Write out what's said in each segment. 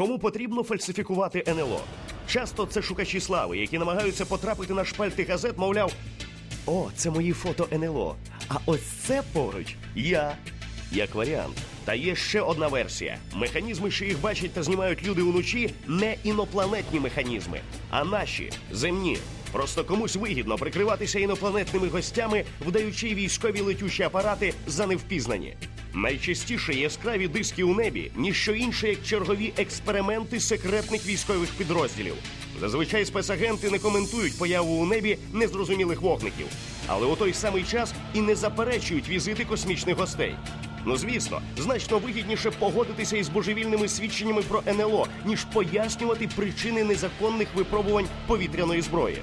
Кому потрібно фальсифікувати НЛО? Часто це шукачі слави, які намагаються потрапити на шпальти газет, мовляв, о, це мої фото НЛО. А ось це поруч я. Як варіант. Та є ще одна версія: механізми, що їх бачать та знімають люди уночі, не інопланетні механізми, а наші земні. Просто комусь вигідно прикриватися інопланетними гостями, вдаючи військові летючі апарати за невпізнані. Найчастіше яскраві диски у небі ніщо інше, як чергові експерименти секретних військових підрозділів. Зазвичай спецагенти не коментують появу у небі незрозумілих вогників, але у той самий час і не заперечують візити космічних гостей. Ну звісно, значно вигідніше погодитися із божевільними свідченнями про НЛО, ніж пояснювати причини незаконних випробувань повітряної зброї.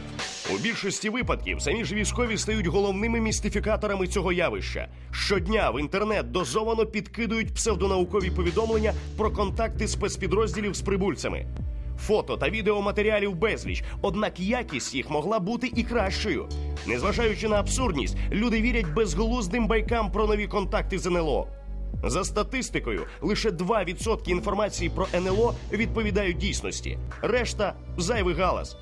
У більшості випадків самі ж військові стають головними містифікаторами цього явища. Щодня в інтернет дозовано підкидують псевдонаукові повідомлення про контакти спецпідрозділів з прибульцями. Фото та відеоматеріалів безліч, однак якість їх могла бути і кращою. Незважаючи на абсурдність, люди вірять безглуздим байкам про нові контакти з НЛО. За статистикою, лише 2% інформації про НЛО відповідають дійсності. Решта зайвий галас.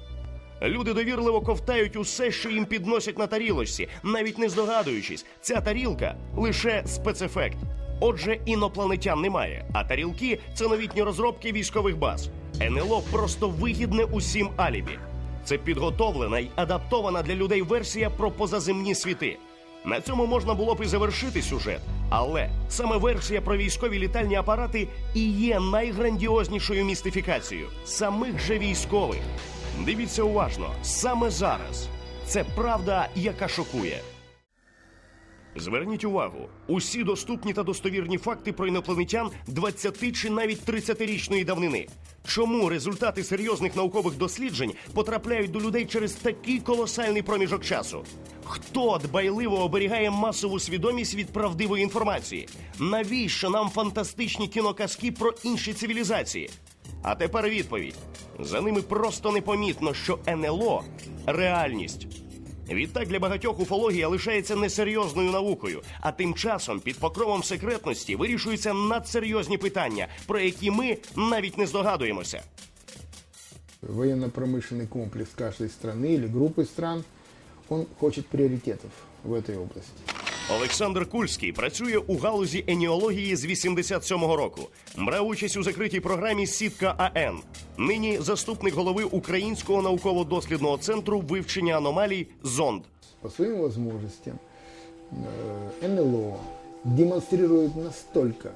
Люди довірливо ковтають усе, що їм підносять на тарілочці, навіть не здогадуючись, ця тарілка лише спецефект. Отже, інопланетян немає, а тарілки це новітні розробки військових баз. НЛО просто вигідне усім алібі. Це підготовлена й адаптована для людей версія про позаземні світи. На цьому можна було б і завершити сюжет, але саме версія про військові літальні апарати і є найграндіознішою містифікацією самих же військових. Дивіться уважно, саме зараз. Це правда, яка шокує. Зверніть увагу, усі доступні та достовірні факти про інопланетян 20 чи навіть 30-річної давнини. Чому результати серйозних наукових досліджень потрапляють до людей через такий колосальний проміжок часу? Хто дбайливо оберігає масову свідомість від правдивої інформації? Навіщо нам фантастичні кіноказки про інші цивілізації? А тепер відповідь: за ними просто непомітно, що НЛО реальність. Відтак для багатьох уфологія лишається несерйозною наукою, а тим часом під покровом секретності вирішуються надсерйозні питання, про які ми навіть не здогадуємося. военно-промышленный комплекс каждой страны или группы стран, он хочет приоритетов в этой области. Олександр Кульський працює у галузі еніології з 87-го року. Брав участь у закритій програмі Сітка АН. Нині заступник голови Українського науково-дослідного центру вивчення аномалій ЗОНД. По своим возможностям э, НЛО демонстрирует настолько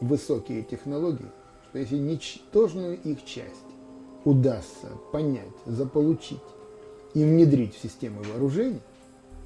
высокие технологии, что если ничтожную их часть удастся понять, заполучить и внедрить в системы вооружений,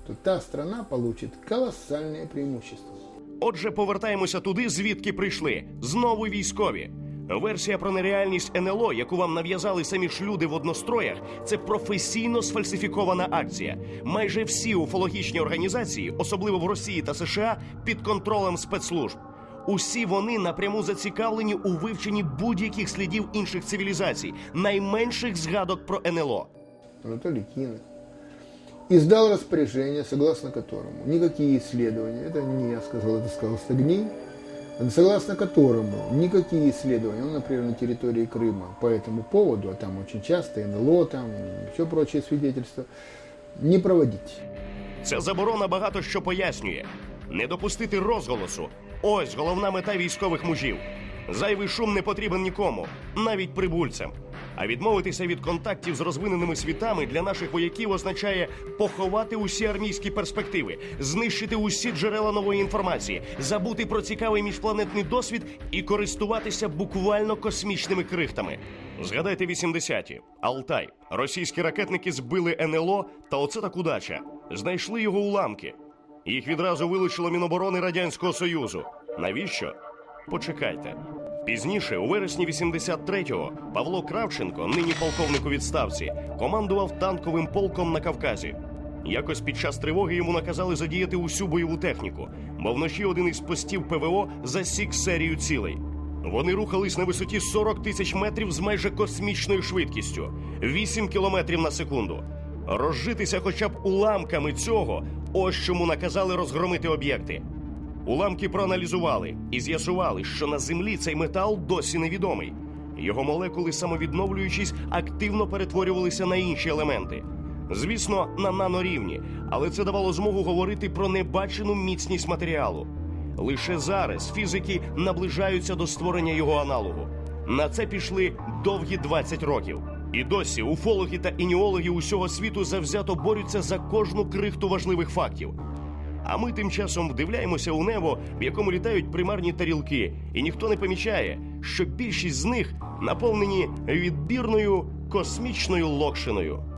то та страна получит колоссальное преимущество. Отже, повертаємося туди, звідки прийшли. Знову військові. Версія про нереальність НЛО, яку вам нав'язали самі ж люди в одностроях, це професійно сфальсифікована акція. Майже всі уфологічні організації, особливо в Росії та США, під контролем спецслужб. Усі вони напряму зацікавлені у вивченні будь-яких слідів інших цивілізацій, найменших згадок про НЛО. Анатолий Киных, издал распоряжение, согласно которому никакие исследования, это не я сказал, это сказал Стагней, согласно которому никакие исследования, ну, например, на территории Крыма по этому поводу, а там очень часто НЛО, там все прочие свидетельства, не проводить. Ця заборона багато що пояснює. Не допустити розголосу. Ось головна мета військових мужів. Зайвий шум не потрібен нікому, навіть прибульцям. А відмовитися від контактів з розвиненими світами для наших вояків означає поховати усі армійські перспективи, знищити усі джерела нової інформації, забути про цікавий міжпланетний досвід і користуватися буквально космічними крихтами. Згадайте 80-ті. Алтай. Російські ракетники збили НЛО, та оце так удача. Знайшли його уламки. Їх відразу вилучило Міноборони Радянського Союзу. Навіщо? Почекайте. Пізніше, у вересні 83-го, Павло Кравченко, нині полковник у відставці, командував танковим полком на Кавказі. Якось під час тривоги йому наказали задіяти усю бойову техніку, бо вночі один із постів ПВО засік серію цілей. Вони рухались на висоті 40 тисяч метрів з майже космічною швидкістю 8 кілометрів на секунду. Розжитися хоча б уламками цього, ось чому наказали розгромити об'єкти. Уламки проаналізували і з'ясували, що на землі цей метал досі невідомий. його молекули, самовідновлюючись, активно перетворювалися на інші елементи. Звісно, на нанорівні, але це давало змогу говорити про небачену міцність матеріалу. Лише зараз фізики наближаються до створення його аналогу. На це пішли довгі 20 років. І досі уфологи та ініологи усього світу завзято борються за кожну крихту важливих фактів. А ми тим часом вдивляємося у небо, в якому літають примарні тарілки, і ніхто не помічає, що більшість з них наповнені відбірною космічною локшиною.